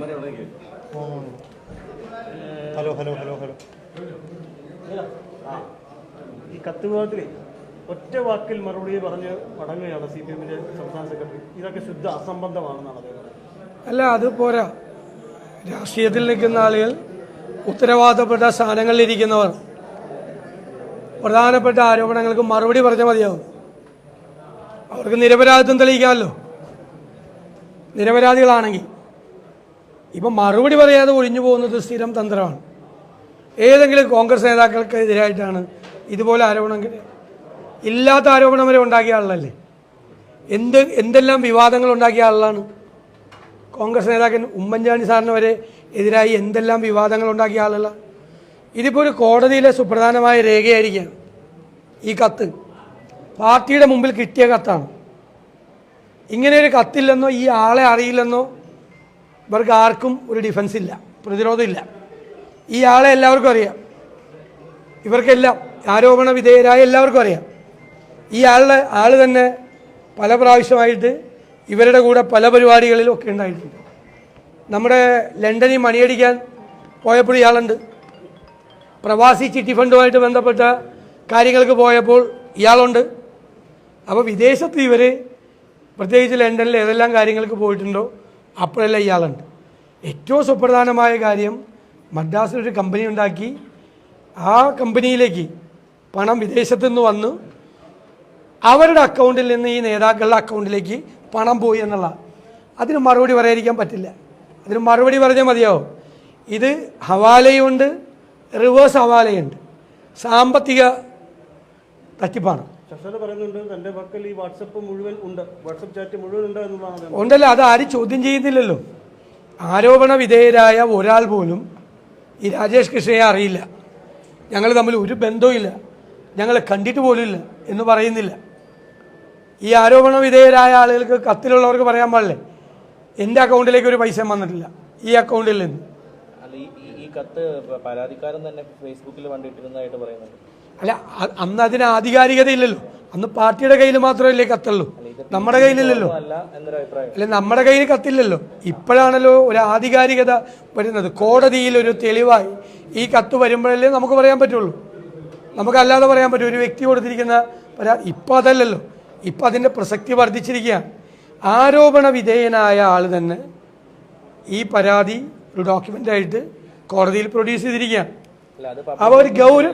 Hello hello hello hello. ഈ കത്ത് വിഭാഗത്തിൽ ഒറ്റ വാക്കിൽ മറുപടി പറഞ്ഞ് മടങ്ങുകയാണ് സി പി എമ്മിന്റെ സംസ്ഥാന സെക്രട്ടറി. ഇതൊക്കെ ശുദ്ധ അസംബന്ധമാണെന്നാണ് അദ്ദേഹം അല്ല അത് പോരാ. രാഷ്ട്രീയത്തിൽ നിൽക്കുന്ന ആളുകൾ ഉത്തരവാദപ്പെട്ട സ്ഥാനങ്ങളിലിരിക്കുന്നവർ പ്രധാനപ്പെട്ട ആരോപണങ്ങൾക്ക് മറുപടി പറഞ്ഞാൽ മതിയാവും. അവർക്ക് നിരപരാധിത്വം തെളിയിക്കാമല്ലോ. നിരപരാധികളാണെങ്കിൽ. ഇപ്പം മറുപടി പറയാതെ ഒഴിഞ്ഞു പോകുന്നത് സ്ഥിരം തന്ത്രമാണ്. ഏതെങ്കിലും കോൺഗ്രസ് നേതാക്കൾക്കെതിരായിട്ടാണ് ഇതുപോലെ ആരോപണം ഇല്ലാത്ത ആരോപണം വരെ ഉണ്ടാക്കിയ ആളല്ലേ? എന്ത് എന്തെല്ലാം വിവാദങ്ങൾ ഉണ്ടാക്കിയ ആളാണ്? കോൺഗ്രസ് നേതാക്കൻ ഉമ്മൻചാണ്ടി സാറിന് വരെ എതിരായി എന്തെല്ലാം വിവാദങ്ങൾ ഉണ്ടാക്കിയ ആളല്ല? ഇതിപ്പോൾ ഒരു കോടതിയിലെ സുപ്രധാനമായ രേഖയായിരിക്കുകയാണ് ഈ കത്ത്. പാർട്ടിയുടെ മുമ്പിൽ കിട്ടിയ കത്താണ്. ഇങ്ങനെ ഒരു കത്തില്ലെന്നോ ഈ ആളെ അറിയില്ലെന്നോ ഇവർക്ക് ആർക്കും ഒരു ഡിഫൻസ് ഇല്ല പ്രതിരോധമില്ല ഈ ആളെ എല്ലാവർക്കും അറിയാം. ഇവർക്കെല്ലാം ആരോപണ വിധേയരായ എല്ലാവർക്കും അറിയാം. ഈ ആളുടെ ആൾ തന്നെ പല പ്രാവശ്യമായിട്ട് ഇവരുടെ കൂടെ പല പരിപാടികളിലും ഒക്കെ ഉണ്ടായിട്ടുണ്ട്. നമ്മുടെ ലണ്ടനിൽ മണിയടിക്കാൻ പോയപ്പോൾ ഇയാളുണ്ട്. പ്രവാസി ചിട്ടി ഫണ്ടുമായിട്ട് ബന്ധപ്പെട്ട കാര്യങ്ങൾക്ക് പോയപ്പോൾ ഇയാളുണ്ട്. അപ്പോൾ വിദേശത്ത് ഇവർ പ്രത്യേകിച്ച് ലണ്ടനിൽ ഏതെല്ലാം കാര്യങ്ങൾക്ക് പോയിട്ടുണ്ടോ അപ്പോഴെല്ലാം ഇയാളുണ്ട് ഏറ്റവും സുപ്രധാനമായ കാര്യം മദ്രാസിലൊരു കമ്പനി ഉണ്ടാക്കി. ആ കമ്പനിയിലേക്ക് പണം വിദേശത്തു നിന്ന് വന്ന് അവരുടെ അക്കൗണ്ടിൽ നിന്ന് ഈ നേതാക്കളുടെ അക്കൗണ്ടിലേക്ക് പണം പോയി എന്നുള്ള. അതിന് മറുപടി പറയാതിരിക്കാൻ പറ്റില്ല. അതിന് മറുപടി പറഞ്ഞാൽ മതിയാവും ഇത് ഹവാലയുണ്ട് റിവേഴ്സ് ഹവാലയുണ്ട്. സാമ്പത്തിക തട്ടിപ്പാണ്. ശശാല പറയുന്നുണ്ട് തന്റെ പക്കൽ ഈ വാട്സപ്പ് മുഴുവൻ ഉണ്ട്. വാട്സപ്പ് ചാറ്റ് മുഴുവൻ ഉണ്ട് എന്നുള്ളതാണ് ഉണ്ടല്ലോ അത് ആരും ചോദ്യം ചെയ്യുന്നില്ലല്ലോ. ആരോപണ വിധേയരായ ഒരാൾ പോലും ഈ രാജേഷ് കൃഷ്ണയെ അറിയില്ല. ഞങ്ങൾ തമ്മിൽ ഒരു ബന്ധവുമില്ല ഞങ്ങളെ കണ്ടിട്ട് പോലുമില്ല എന്ന് പറയുന്നില്ല. ഈ ആരോപണ വിധേയരായ ആളുകൾക്ക് കത്തിലുള്ളവർക്ക് പറയാൻ പാടില്ലേ? എന്റെ അക്കൗണ്ടിലേക്ക് ഒരു പൈസ വന്നിട്ടില്ല. ഈ അക്കൗണ്ടിൽ നിന്ന്. ഈ കത്ത് പരാതിക്കാരൻ തന്നെ ഫേസ്ബുക്കിൽ കണ്ടിട്ടിരുന്നതായിട്ട് പറയുന്നുണ്ട്. അല്ല അന്ന് അതിന് ആധികാരികത ഇല്ലല്ലോ അന്ന് പാർട്ടിയുടെ കയ്യിൽ മാത്രമല്ലേ കത്തുള്ളൂ. നമ്മുടെ കയ്യിലില്ലല്ലോ. അല്ല നമ്മുടെ കയ്യിൽ കത്തില്ലല്ലോ. ഇപ്പോഴാണല്ലോ ഒരു ആധികാരികത വരുന്നത്. കോടതിയിൽ ഒരു തെളിവായി ഈ കത്ത് വരുമ്പോഴല്ലേ നമുക്ക് പറയാൻ പറ്റുള്ളൂ. നമുക്കല്ലാതെ പറയാൻ പറ്റും. ഒരു വ്യക്തി കൊടുത്തിരിക്കുന്ന പരാ ഇപ്പം അതല്ലല്ലോ. ഇപ്പം അതിന്റെ പ്രസക്തി വർദ്ധിച്ചിരിക്കുകയാണ്. ആരോപണ വിധേയനായ ആൾ തന്നെ ഈ പരാതി ഒരു ഡോക്യുമെന്റായിട്ട് കോടതിയിൽ പ്രൊഡ്യൂസ് ചെയ്തിരിക്കുകയാണ്. അപ്പോൾ ഒരു ഗൗരവ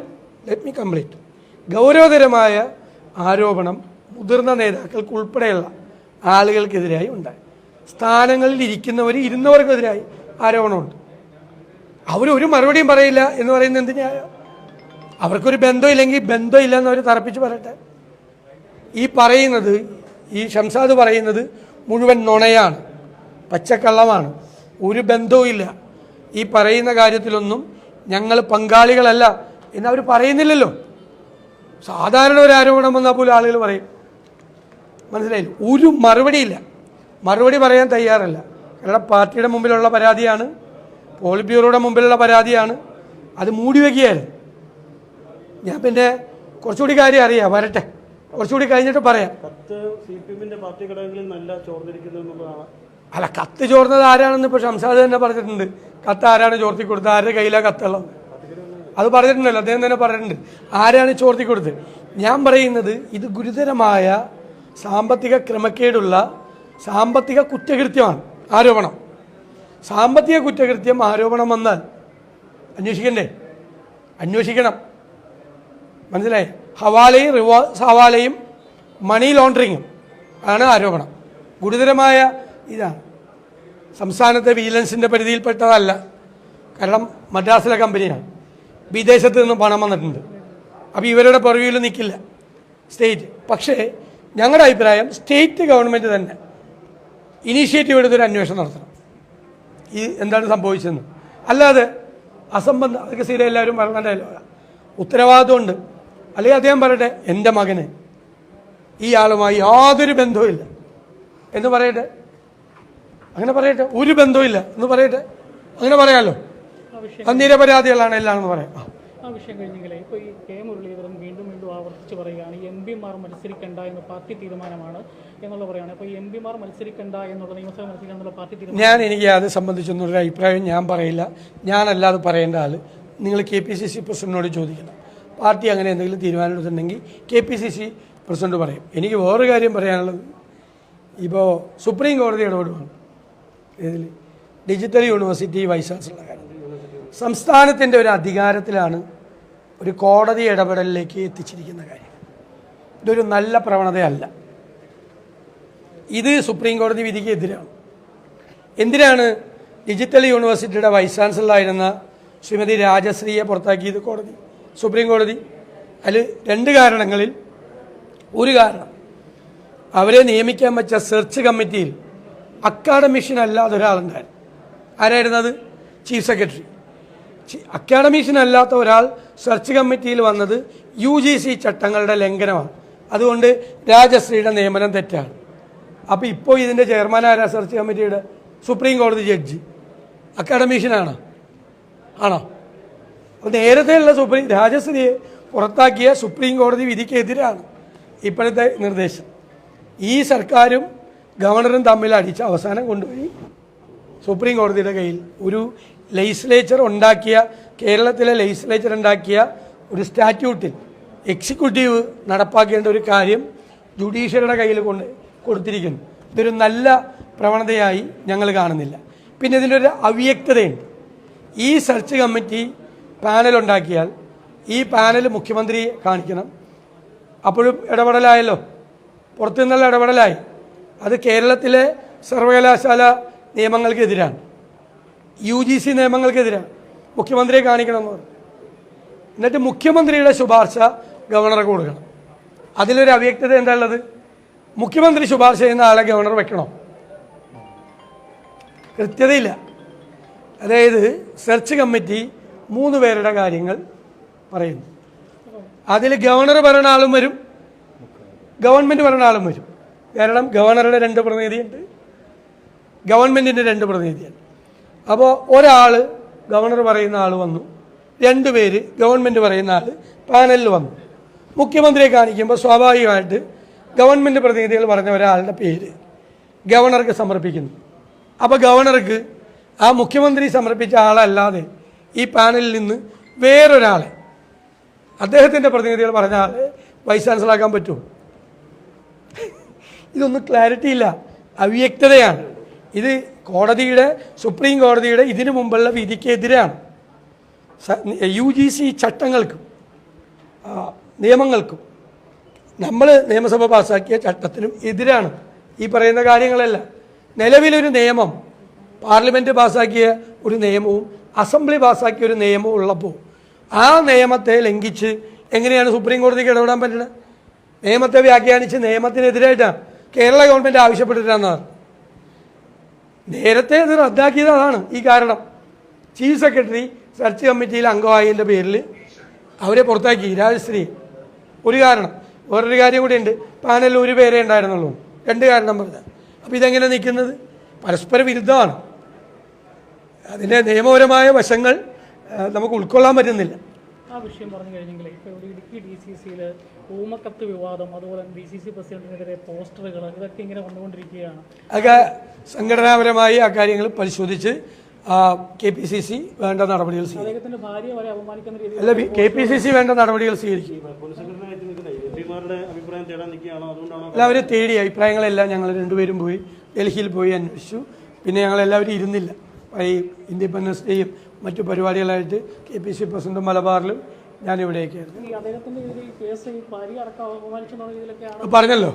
ലെറ്റ് മീ കംപ്ലീറ്റ് ഗൗരവതരമായ ആരോപണം മുതിർന്ന നേതാക്കൾക്ക് ഉൾപ്പെടെയുള്ള ആളുകൾക്കെതിരായി ഉണ്ടായി. സ്ഥാനങ്ങളിൽ ഇരിക്കുന്നവർ ഇരുന്നവർക്കെതിരായി ആരോപണമുണ്ട്. അവരൊരു മറുപടിയും പറയില്ല എന്ന് പറയുന്നത് എന്തിനാ അവർക്കൊരു ബന്ധമില്ലെങ്കിൽ ബന്ധമില്ല എന്ന് അവർ തറപ്പിച്ച് പറയട്ടെ. ഈ പറയുന്നത് ഈ ഷംസാദ് പറയുന്നത് മുഴുവൻ നുണയാണ് പച്ചക്കള്ളമാണ്. ഒരു ബന്ധവുമില്ല. ഈ പറയുന്ന കാര്യത്തിലൊന്നും ഞങ്ങൾ പങ്കാളികളല്ല. എന്നവർ പറയുന്നില്ലല്ലോ. സാധാരണ ഒരു ആരോപണം വന്നാൽ പോലും ആളുകൾ പറയും. മനസ്സിലായില്ല? ഒരു മറുപടിയില്ല. മറുപടി പറയാൻ തയ്യാറല്ല. കാരണം പാർട്ടിയുടെ മുമ്പിലുള്ള പരാതിയാണ് പോളിറ്റ് ബ്യൂറോയുടെ മുമ്പിലുള്ള പരാതിയാണ്. അത് മൂടി വയ്ക്കുകയായിരുന്നു ഞാൻ പിന്നെ കുറച്ചുകൂടി കാര്യം അറിയാം. വരട്ടെ. കുറച്ചുകൂടി കഴിഞ്ഞിട്ട് പറയാം. കത്ത് സി പി എമ്മിന്റെ പാർട്ടി ഘടകങ്ങളിൽ നല്ല അല്ല കത്ത് ചോർന്നത് ആരാണെന്ന് ഇപ്പോൾ ഷംസാദ് തന്നെ പറഞ്ഞിട്ടുണ്ട്. കത്ത് ആരാണ് ചോർത്തി കൊടുത്തത്? ആരുടെ കയ്യിലാണ് കത്തുള്ളത് അത് പറഞ്ഞിട്ടുണ്ടല്ലോ അദ്ദേഹം തന്നെ പറഞ്ഞിട്ടുണ്ട്. ആരാണ് ചോർത്തി കൊടുത്തത് ഞാൻ പറയുന്നത് ഇത് ഗുരുതരമായ സാമ്പത്തിക ക്രമക്കേടുള്ള സാമ്പത്തിക കുറ്റകൃത്യമാണ് ആരോപണം. സാമ്പത്തിക കുറ്റകൃത്യം ആരോപണം വന്നാൽ അന്വേഷിക്കണ്ടേ? അന്വേഷിക്കണം. മനസ്സിലായി? ഹവാലയും റിവാ ഹവാലയും മണി ലോണ്ടറിങ്ങും ആണ് ആരോപണം. ഗുരുതരമായ ഇതാണ്. സംസ്ഥാനത്തെ വിജിലൻസിന്റെ പരിധിയിൽപ്പെട്ടതല്ല. കാരണം മദ്രാസിലെ കമ്പനിയാണ്. വിദേശത്ത് നിന്ന് പണം വന്നിട്ടുണ്ട്. അപ്പോൾ ഇവരുടെ പുറകിൽ നിൽക്കില്ല സ്റ്റേറ്റ് പക്ഷേ ഞങ്ങളുടെ അഭിപ്രായം സ്റ്റേറ്റ് ഗവൺമെന്റ് തന്നെ ഇനീഷ്യേറ്റീവ് എടുത്തൊരു അന്വേഷണം നടത്തണം. ഈ എന്താണ് സംഭവിച്ചതെന്ന്. അല്ലാതെ അസംബന്ധം അതൊക്കെ സ്ഥിരം എല്ലാവരും ഡയലോഗാണ് ഉത്തരവാദിത്വമുണ്ട്. അല്ലെങ്കിൽ അദ്ദേഹം പറയട്ടെ എന്റെ മകന് ഈ ആളുമായി യാതൊരു ബന്ധവുമില്ല എന്ന് പറയട്ടെ? അങ്ങനെ പറയട്ടെ ഒരു ബന്ധവുമില്ല എന്ന് പറയട്ടെ? അങ്ങനെ പറയാമല്ലോ നിരപരാധികളാണ് എല്ലാം എന്ന് പറയാം. ആ. വിഷയം കഴിഞ്ഞെങ്കിലേ ഇപ്പോൾ ഈ കെ മുരളീധരൻ വീണ്ടും വീണ്ടും ആവർത്തിച്ച് പറയുകയാണ് എം പിമാർ മത്സരിക്കണ്ട എന്ന് പാർട്ടി തീരുമാനമാണ് എന്നുള്ള പറയുകയാണ്. അപ്പോൾ എം പിമാർ മത്സരിക്കണ്ട എന്നുള്ള നിയമസഭ മത്സരിക്കണം എന്നുള്ള പാർട്ടി തീരുമാനം ഞാൻ എനിക്ക് അത് സംബന്ധിച്ചൊന്നും ഒരു അഭിപ്രായം ഞാൻ പറയില്ല. ഞാനല്ലാതെ പറയേണ്ട ആൾ നിങ്ങൾ കെ പി സി സി പ്രസിഡന്റിനോട് ചോദിക്കണം. പാർട്ടി അങ്ങനെ എന്തെങ്കിലും തീരുമാനം എടുത്തിട്ടുണ്ടെങ്കിൽ K P C C president പറയും. എനിക്ക് വേറൊരു കാര്യം പറയാനുള്ളത്. ഇപ്പോൾ സുപ്രീം കോടതി ഇടപെടുവാണ്. ഇതിൽ ഡിജിറ്റൽ യൂണിവേഴ്സിറ്റി വൈസ് ചാൻസലർ കാര്യം സംസ്ഥാനത്തിന്റെ ഒരു അധികാരത്തിലാണ് ഒരു കോടതി ഇടപെടലിലേക്ക് എത്തിച്ചിരിക്കുന്ന കാര്യം. ഇതൊരു നല്ല പ്രവണതയല്ല. ഇത് സുപ്രീം കോടതി വിധിക്ക് എതിരാണ്. എന്തിനാണ് ഡിജിറ്റൽ യൂണിവേഴ്സിറ്റിയുടെ വൈസ് ചാൻസലറായിരുന്ന ശ്രീമതി രാജശ്രീയെ പുറത്താക്കിയത് കോടതി? സുപ്രീം കോടതി. അതിൽ രണ്ട് കാരണങ്ങളിൽ ഒരു കാരണം. അവരെ നിയമിക്കാൻ വെച്ച സെർച്ച് കമ്മിറ്റിയിൽ അക്കാഡമിഷ്യൻ അല്ലാതെ ഒരാളുണ്ടായിരുന്നു. ആരായിരുന്നത്? Chief secretary. അക്കാഡമിഷ്യൻ അല്ലാത്ത ഒരാൾ സെർച്ച് കമ്മിറ്റിയിൽ വന്നത് യു ജി സി ചട്ടങ്ങളുടെ ലംഘനമാണ്. അതുകൊണ്ട് രാജശ്രീയുടെ നിയമനം തെറ്റാണ്. അപ്പോൾ ഇപ്പോൾ ഇതിന്റെ ചെയർമാൻ ആരാ സെർച്ച് കമ്മിറ്റിയുടെ? സുപ്രീം കോടതി ജഡ്ജി. അക്കാഡമീഷ്യനാണോ. ആണോ? അപ്പോൾ നേരത്തെയുള്ള സുപ്രീം രാജശ്രീയെ പുറത്താക്കിയ സുപ്രീം കോടതി വിധിക്കെതിരാണ് ഇപ്പോഴത്തെ നിർദ്ദേശം. ഈ സർക്കാരും ഗവർണറും തമ്മിൽ അടിച്ച് അവസാനം കൊണ്ടുപോയി സുപ്രീം കോടതിയുടെ കയ്യിൽ ഒരു ലെജിസ്ലേച്ചർ ഉണ്ടാക്കിയ കേരളത്തിലെ ലെജിസ്ലേച്ചർ ഉണ്ടാക്കിയ ഒരു സ്റ്റാറ്റ്യൂട്ടിൽ എക്സിക്യൂട്ടീവ് നടപ്പാക്കേണ്ട ഒരു കാര്യം ജുഡീഷ്യറിയുടെ കയ്യിൽ കൊണ്ട് കൊടുത്തിരിക്കുന്നു. ഇതൊരു നല്ല പ്രവണതയായി ഞങ്ങൾ കാണുന്നില്ല. പിന്നെ ഇതിന്റെ ഒരു അവ്യക്തതയുണ്ട്. ഈ സെർച്ച് കമ്മിറ്റി പാനൽ ഉണ്ടാക്കിയാൽ ഈ പാനൽ മുഖ്യമന്ത്രിയെ കാണിക്കണം. അപ്പോഴും ഇടപെടലായല്ലോ. പുറത്തു നിന്നുള്ള ഇടപെടലായി. അത് കേരളത്തിലെ സർവകലാശാല നിയമങ്ങൾക്കെതിരാണ്. യു ജി സി നിയമങ്ങൾക്കെതിരാണ് മുഖ്യമന്ത്രിയെ കാണിക്കണമെന്ന് പറഞ്ഞു. എന്നിട്ട് മുഖ്യമന്ത്രിയുടെ ശുപാർശ ഗവർണർക്ക് കൊടുക്കണം. അതിലൊരു അവ്യക്തത എന്താ ഉള്ളത്? മുഖ്യമന്ത്രി ശുപാർശ ചെയ്യുന്ന ആളെ ഗവർണർ വെക്കണോ? കൃത്യതയില്ല. അതായത് സെർച്ച് കമ്മിറ്റി മൂന്ന് പേരുടെ കാര്യങ്ങൾ പറയുന്നു. അതിൽ ഗവർണർ പറയുന്ന ആളും വരും. ഗവൺമെന്റ് പറയുന്ന ആളും വരും. കാരണം ഗവർണറുടെ രണ്ട് പ്രതിനിധിയുണ്ട്. ഗവൺമെന്റിന്റെ രണ്ട് പ്രതിനിധിയുണ്ട്. അപ്പോൾ ഒരാൾ ഗവർണർ പറയുന്ന ആൾ വന്നു. രണ്ട് പേര് ഗവൺമെന്റ് പറയുന്ന ആൾ പാനലിൽ വന്നു. മുഖ്യമന്ത്രിയെ കാണിക്കുമ്പോൾ സ്വാഭാവികമായിട്ട് ഗവൺമെന്റ് പ്രതിനിധികൾ പറഞ്ഞ ഒരാളുടെ പേര് ഗവർണർക്ക് സമർപ്പിക്കുന്നു. അപ്പോൾ ഗവർണർക്ക് ആ മുഖ്യമന്ത്രി സമർപ്പിച്ച ആളല്ലാതെ ഈ പാനലിൽ നിന്ന് വേറൊരാളെ അദ്ദേഹത്തിന്റെ പ്രതിനിധികൾ പറഞ്ഞ ആളെ വൈസ് ചാൻസലറാക്കാൻ പറ്റുമോ ഇതൊന്നും ക്ലാരിറ്റി ഇല്ല. അവ്യക്തതയാണ്. ഇത് കോടതിയുടെ സുപ്രീം കോടതിയുടെ ഇതിനു മുമ്പുള്ള വിധിക്കെതിരാണ്. യു ജി സി ചട്ടങ്ങൾക്കും നിയമങ്ങൾക്കും നമ്മൾ നിയമസഭ പാസ്സാക്കിയ ചട്ടത്തിനും എതിരാണ് ഈ പറയുന്ന കാര്യങ്ങളെല്ലാം. നിലവിലൊരു നിയമം പാർലമെന്റ് പാസ്സാക്കിയ ഒരു നിയമവും അസംബ്ലി പാസ്സാക്കിയ ഒരു നിയമവും ഉള്ളപ്പോൾ ആ നിയമത്തെ ലംഘിച്ച് എങ്ങനെയാണ് സുപ്രീം കോടതിക്ക് ഇടപെടാൻ പറ്റുന്നത്? നിയമത്തെ വ്യാഖ്യാനിച്ച് നിയമത്തിനെതിരായിട്ടാണ് കേരള ഗവൺമെന്റ് ആവശ്യപ്പെട്ടിട്ടാണ് നേരത്തെ ഇത് റദ്ദാക്കിയത് അതാണ് ഈ കാരണം. ചീഫ് സെക്രട്ടറി സെർച്ച് കമ്മിറ്റിയിൽ അംഗമായതിന്റെ പേരിൽ അവരെ പുറത്താക്കി. രാജശ്രീ ഒരു കാരണം. വേറൊരു കാര്യം കൂടി ഉണ്ട്. പാനലിൽ ഒരു പേരേ ഉണ്ടായിരുന്നുള്ളൂ. രണ്ട് കാരണം പറഞ്ഞത് അപ്പോൾ ഇതെങ്ങനെ നിൽക്കുന്നത്? പരസ്പര വിരുദ്ധമാണ്. അതിന്റെ നിയമപരമായ വശങ്ങൾ നമുക്ക് ഉൾക്കൊള്ളാൻ പറ്റുന്നില്ല. ആ വിഷയം പറഞ്ഞു കഴിഞ്ഞെങ്കിൽ ഇപ്പോൾ ഇവിടെ ഇടുക്കി ഡി സി സിയിൽ ഊമക്കത്ത് വിവാദം അതുപോലെ ഡി സി സി പ്രസിഡന്റിനെതിരെ പോസ്റ്ററുകൾ ഇതൊക്കെ ഇങ്ങനെ വന്നുകൊണ്ടിരിക്കുകയാണ്. അതൊക്കെ സംഘടനാപരമായി ആ കാര്യങ്ങൾ പരിശോധിച്ച് കെ പി സി സി വേണ്ട നടപടികൾ സ്വീകരിക്കും. അദ്ദേഹത്തിന്റെ ഭാര്യയെ വരെ അപമാനിക്കുന്ന രീതിയിൽ അല്ല കെ പി സി സി വേണ്ട നടപടികൾ സ്വീകരിക്കും. പോലീസ് സെക്രട്ടറിയായിട്ട് നിൽക്കുന്നത് എം അഭിപ്രായം തേടാൻ നിൽക്കുകയാണോ? അതുകൊണ്ടാണോ അല്ല അവർ തേടി അഭിപ്രായങ്ങളെല്ലാം ഞങ്ങൾ രണ്ടുപേരും പോയി ഡൽഹിയിൽ പോയി അന്വേഷിച്ചു. പിന്നെ ഞങ്ങളെല്ലാവരും ഇരുന്നില്ല. ഈ ഇൻഡിപെൻഡൻസ് ഡേയും മറ്റു പരിപാടികളായിട്ട് കെ പി സി പ്രസിഡന്റ് മലബാറിലും രീതിയിലൊക്കെയാണ് പറഞ്ഞല്ലോ.